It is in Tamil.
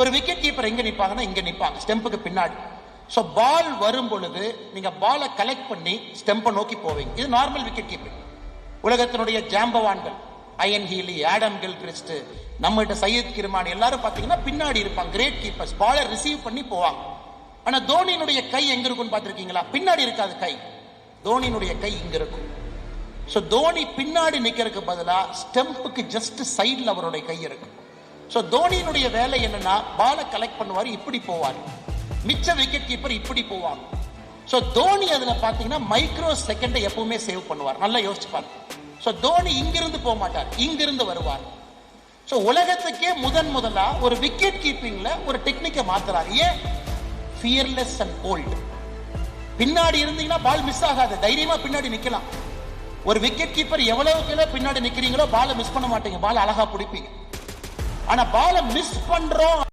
ஒரு விக்கெட் கீப்பர் எங்க நிப்பாங்கன்னா இங்க நிப்பாங்க ஸ்டெம்புக்கு பின்னாடி. ஸோ பால் வரும் பொழுது நீங்க பாலை கலெக்ட் பண்ணி ஸ்டெம்பை நோக்கி போவீங்க. இது நார்மல் விக்கெட் கீப்பிங் உலகத்தினுடைய ஜாம்பவான்கள் அயன் ஹீலி ஆடம் கில்கிறிஸ்ட் நம்மகிட்ட சையத் கிருமான் எல்லாரும் பாத்தீங்கன்னா பின்னாடி இருப்பாங்க. கிரேட் கீப்பர்ஸ் பாலை ரிசீவ் பண்ணி போவாங்க. ஆனா தோனியினுடைய கை எங்க இருக்கும்னு பார்த்துருக்கீங்களா? பின்னாடி இருக்காது கை. தோனியினுடைய கை இங்க இருக்கும். ஸோ தோனி பின்னாடி நிக்கிறதுக்கு பதிலா ஸ்டெம்புக்கு ஜஸ்ட் சைடில் அவருடைய கை இருக்கும் ஸோ தோனியினுடைய வேலை என்னன்னா பாலை கலெக்ட் பண்ணுவார் இப்படி போவார். மிச்ச விக்கெட் கீப்பர் இப்படி போவாங்க. ஸோ தோனி அதில் பார்த்தீங்கன்னா மைக்ரோ செகண்டை எப்பவுமே சேவ் பண்ணுவார். நல்லா யோசிச்சுப்பார் ஸோ தோனி இங்கிருந்து போக மாட்டார். இங்கிருந்து வருவார். ஸோ உலகத்துக்கே முதன் முதலா ஒரு விக்கெட் கீப்பிங்ல ஒரு டெக்னிக்கை மாத்துறாரு. ஏன்? ஃபியர்லெஸ் அண்ட் போல்டு பின்னாடி இருந்தீங்கன்னா பால் மிஸ் ஆகாது. தைரியமா பின்னாடி நிக்கலாம். ஒரு விக்கெட் கீப்பர் எவ்வளவு எவ்வளவு பின்னாடி நிக்கிறீங்களோ பாலை மிஸ் பண்ண மாட்டீங்க. பால் அழகா பிடிப்பீங்க. ஆனா பாலை மிஸ் பண்றோம்.